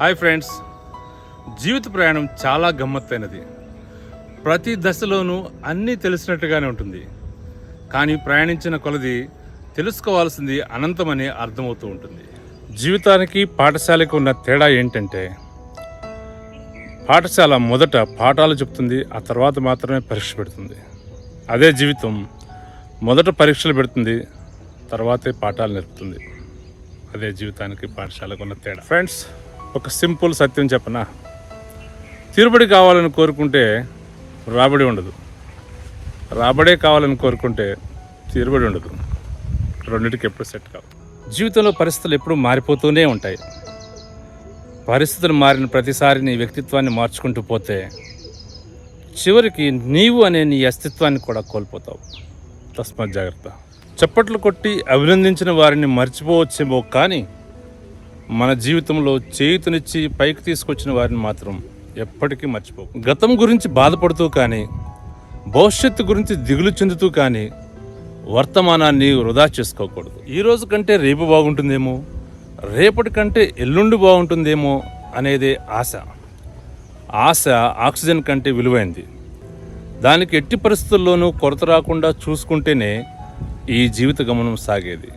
Hi friends. జీవిత ప్రయాణం చాలా గమ్మత్తైనది. ప్రతి దశలోనూ అన్నీ తెలిసినట్టుగానే ఉంటుంది. కానీ ప్రయాణించిన కొలది తెలుసుకోవాల్సింది అనంతమని అర్థమవుతూ ఉంటుంది. జీవితానికి పాఠశాలకు ఉన్న తేడా ఏంటంటే పాఠశాల మొదట పాఠాలు చెప్తుంది ఆ తర్వాత మాత్రమే పరీక్ష పెడుతుంది. అదే జీవితం మొదట పరీక్షలు పెడుతుంది తర్వాతే పాఠాలు నేర్పుతుంది. అదే జీవితానికి పాఠశాలకు ఉన్న తేడా. ఫ్రెండ్స్ ఒక సింపుల్ సత్యం చెప్పనా? తిరుబడి కావాలని కోరుకుంటే రాబడి ఉండదు. రాబడే కావాలని కోరుకుంటే తిరుబడి ఉండదు. రెండింటికి ఎప్పుడు సెట్ కావు. జీవితంలో పరిస్థితులు ఎప్పుడూ మారిపోతూనే ఉంటాయి. పరిస్థితులు మారిన ప్రతిసారి నీ వ్యక్తిత్వాన్ని మార్చుకుంటూ పోతే చివరికి నీవు అనే నీ అస్తిత్వాన్ని కూడా కోల్పోతావు. తస్మాత్ జాగ్రత్త. చప్పట్లు కొట్టి అభినందించిన వారిని మర్చిపోవచ్చేమో కానీ మన జీవితంలో చేయుతనిచ్చి పైకి తీసుకొచ్చిన వారిని మాత్రం ఎప్పటికీ మర్చిపో గతం గురించి బాధపడుతూ కానీ భవిష్యత్తు గురించి దిగులు చెందుతూ కానీ వర్తమానాన్ని వృధా చేసుకోకూడదు. ఈ రోజు కంటే రేపు బాగుంటుందేమో రేపటి కంటే ఎల్లుండి బాగుంటుందేమో అనేది ఆశ. ఆశ ఆక్సిజన్ కంటే విలువైంది. దానికి ఎట్టి పరిస్థితుల్లోనూ కొరత రాకుండా చూసుకుంటేనే ఈ జీవిత గమనం సాగేది.